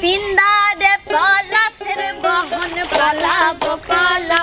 পিন্দারে পলাশের বহন পালাবো পালাবো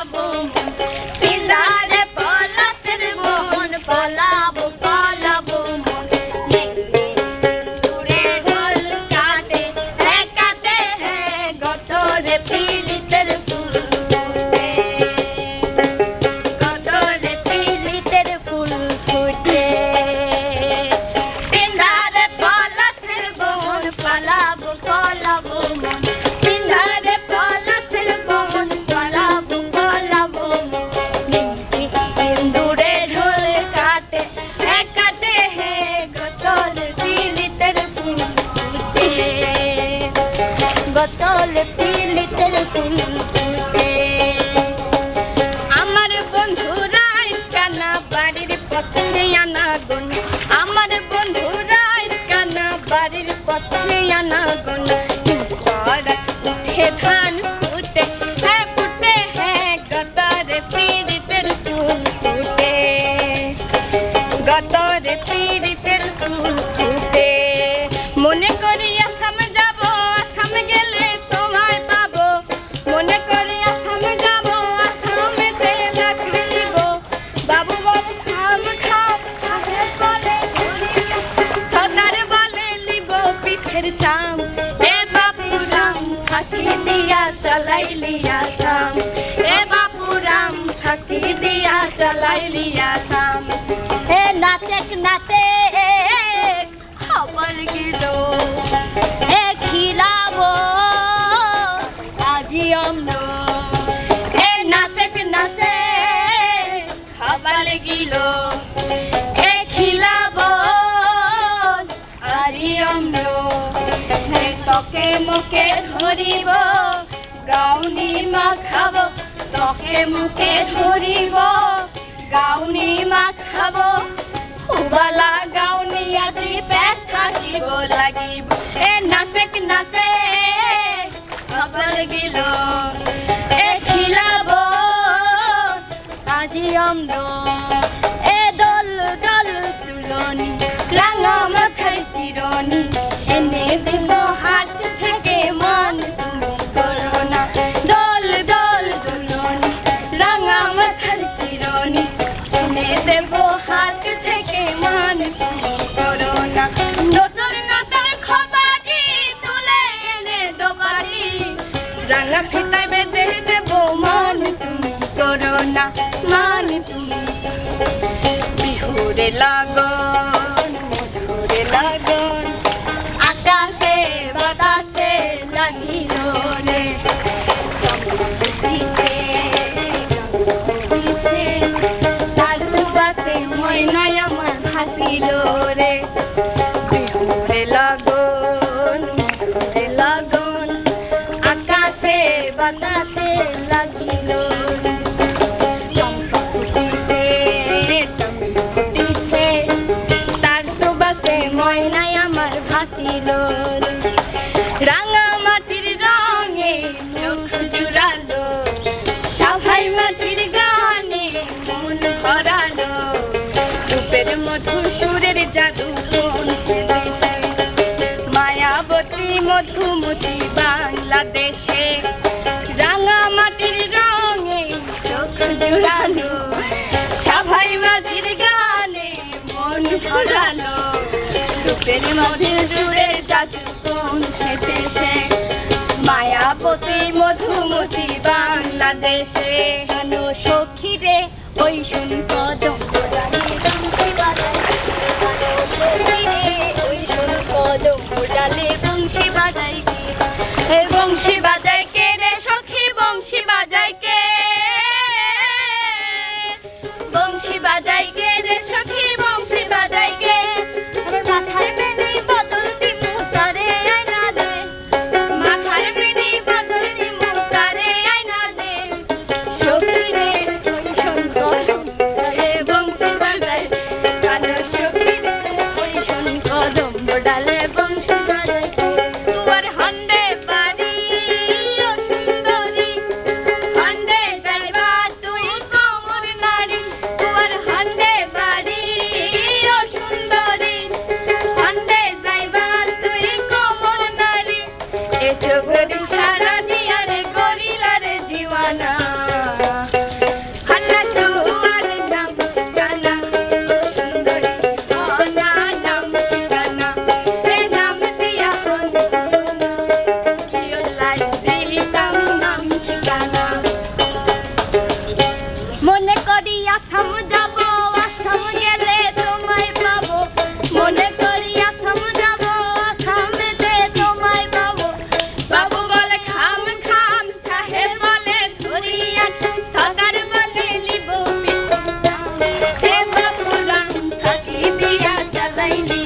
গতল পিলিতের ফুল ফুটে আমার বন্ধুরা কানা বাড়ির পথে আনা গুন আমার বন্ধুরা কানা বাড়ির পথে আনা গুন উঠে ধান চাম এ বাপু রাম ফাঁকি দিয়া চলাই লিয়া থাম এ বাপু রাম ফাঁকি দিয়া চলাই লিয়া থাম হে নাচেক নাচে খবর গিলো। এ খিলাবো আজি অম্ন এ নাচেক নাচে খবর গিলো। তকে মুখে ধরিব, গাউনি মা খাব তকে মুখে ধরিব, গাউনি মা খাব উবালা গাউনি আজি পেট থাকিব লাগিব। এ নাচেক নাচে খবর গিল। এ খিলাব, আজি অম্ন এ দল দল তুলনি, রাঙা মাথায় চিরনি। লাগন লাগন আকাশে বাতাসে লাগিল। তার সুবাসে ময়নায় আমার ভাসিল। মধুমতি বাংলাদেশে। রাঙা মাটির রঙে চোখ জুড়ালো সবাই মাঝির গানে মন ছড়ালো রূপের মধুর সুরের জাদু কোন সেছে সে? মায়াবতী মধুমতি বাংলাদেশে। কেন সখী ওই শুন কদম হে বংশী চালাই দিয়া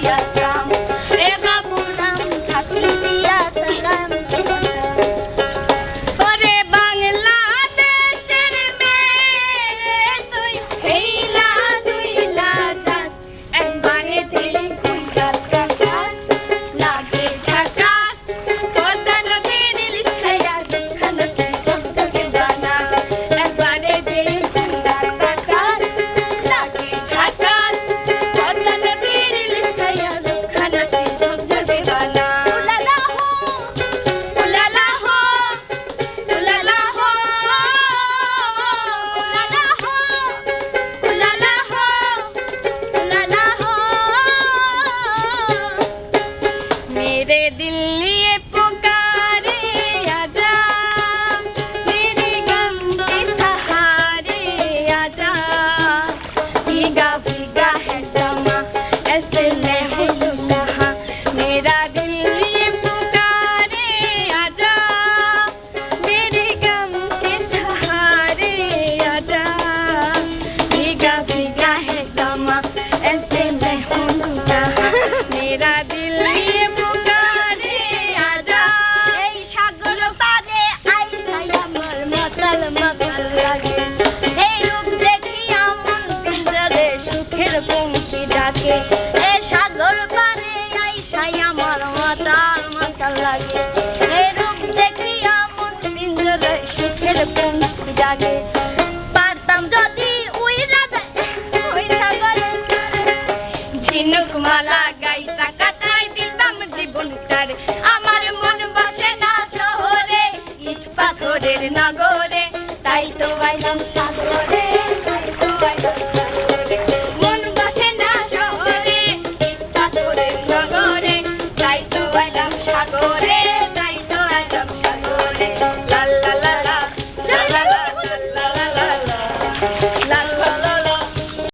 পঙ্ক্তি